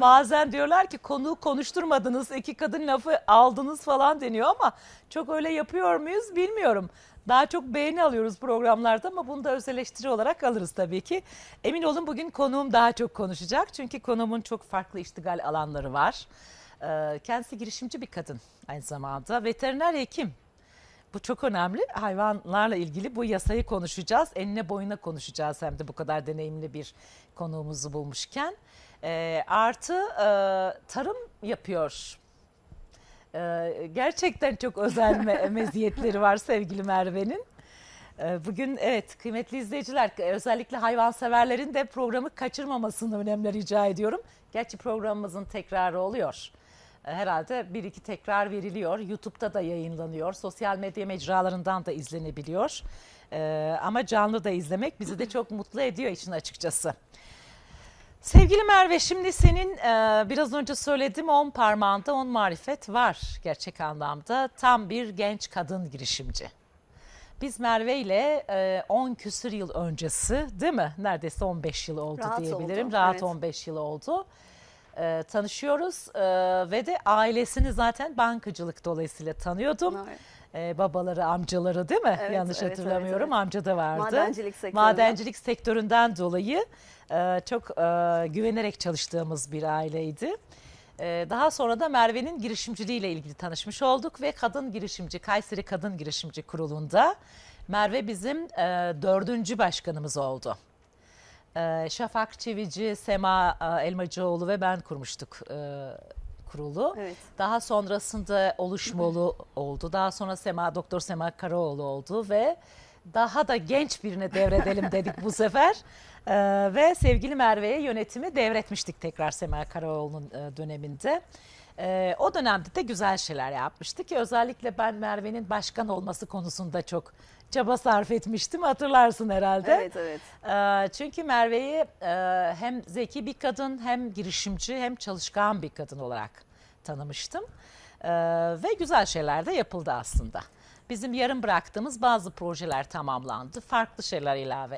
bazen diyorlar ki konuğu konuşturmadınız, iki kadın lafı aldınız falan deniyor ama çok öyle yapıyor muyuz bilmiyorum. Daha çok beğeni alıyoruz programlarda ama bunu da öz eleştiri olarak alırız tabii ki. Emin olun bugün konuğum daha çok konuşacak. Çünkü konuğumun çok farklı iştigal alanları var. Ee, Kendisi girişimci bir kadın aynı zamanda. Veteriner hekim. Bu çok önemli. Hayvanlarla ilgili bu yasayı konuşacağız. Enine boyuna konuşacağız hem de bu kadar deneyimli bir konuğumuzu bulmuşken. Ee, artı e, tarım yapıyor. Ee, gerçekten çok özel me- meziyetleri var sevgili Merve'nin. Ee, Bugün evet kıymetli izleyiciler özellikle hayvanseverlerin de programı kaçırmamasını önemli rica ediyorum. Gerçi programımızın tekrarı oluyor. Herhalde bir iki tekrar veriliyor. YouTube'da da yayınlanıyor. Sosyal medya mecralarından da izlenebiliyor. Ama canlı da izlemek bizi de çok mutlu ediyor işin açıkçası. Sevgili Merve şimdi senin e, biraz önce söylediğim on parmağında on marifet var gerçek anlamda. Tam bir genç kadın girişimci. Biz Merve ile e, 10 küsür yıl öncesi değil mi? Neredeyse 15 yıl oldu Rahat diyebilirim. oldu, Rahat evet. 15 yıl oldu. E, tanışıyoruz e, ve de ailesini zaten bankacılık dolayısıyla tanıyordum. Evet. E, babaları, amcaları değil mi? Evet, Yanlış evet, hatırlamıyorum. evet, Amca da vardı. Madencilik sektöründe. Madencilik sektöründen dolayı e, çok e, güvenerek çalıştığımız bir aileydi. E, daha sonra da Merve'nin girişimciliğiyle ilgili tanışmış olduk ve Kadın Girişimci, Kayseri Kadın Girişimci Kurulu'nda Merve bizim e, dördüncü başkanımız oldu. E, Şafak Çevici, Sema e, Elmacıoğlu ve ben kurmuştuk e, kurulu. Evet. Daha sonrasında oluşmalı oldu. Daha sonra Sema Doktor Sema Karaoğlu oldu ve daha da genç birine devredelim dedik bu sefer. Ee, ve sevgili Merve'ye yönetimi devretmiştik tekrar Sema Karaoğlu'nun e, döneminde. Ee, o dönemde de güzel şeyler yapmıştı ki özellikle ben Merve'nin başkan olması konusunda çok çaba sarf etmiştim hatırlarsın herhalde. Evet evet. Ee, Çünkü Merve'yi e, hem zeki bir kadın hem girişimci hem çalışkan bir kadın olarak tanımıştım. Ee, Ve güzel şeyler de yapıldı aslında. Bizim yarım bıraktığımız bazı projeler tamamlandı. Farklı şeyler ilave